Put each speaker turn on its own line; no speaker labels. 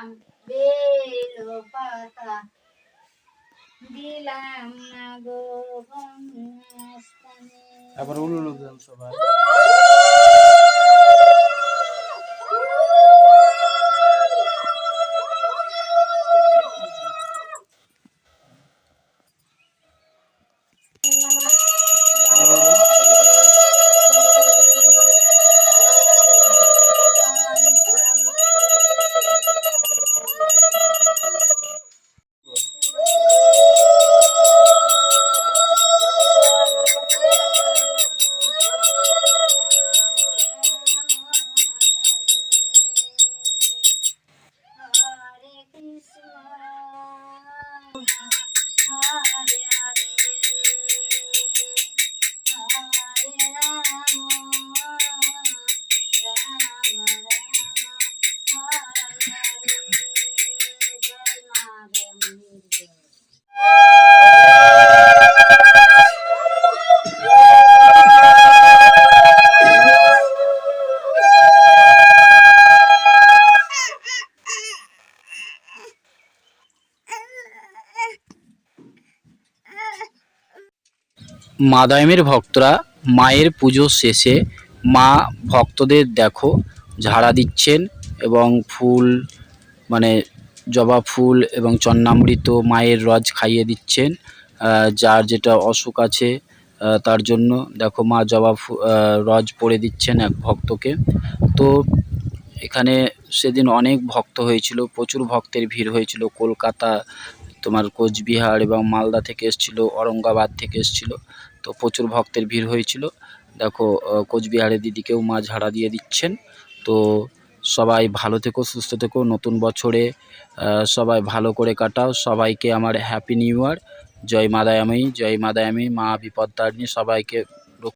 দিলাম বেল পাতা। দিলাম না গো
আবার উলুলু দিলাম সবাই।
Oh.
মাদায়মের ভক্তরা মায়ের পুজো শেষে মা ভক্তদের দেখো, ঝাড়া দিচ্ছেন এবং ফুল মানে জবা ফুল এবং চন্নামৃত মায়ের রজ খাইয়ে দিচ্ছেন। যার যেটা অসুখ আছে তার জন্য দেখো মা জবা রজ পরে দিচ্ছেন এক ভক্তকে। তো এখানে সেদিন অনেক ভক্ত হয়েছিল, প্রচুর ভক্তের ভিড় হয়েছিল। কলকাতা, তোমার কোচবিহার এবং মালদা থেকে এসেছিল, ঔরঙ্গাবাদ থেকে এসেছিল। তো প্রচুর ভক্তের ভিড় হয়েছিল। দেখো কোচবিহারে দিদিকেও মা ঝাড়া দিয়ে দিচ্ছেন। তো সবাই ভালো থেকো, সুস্থ থেকো, নতুন বছরে সবাই ভালো করে কাটাও। সবাইকে আমার হ্যাপি নিউ ইয়ার জয় মাদায়ামি জয় মাদায়ামি মা বিপদ তারিণী, সবাইকে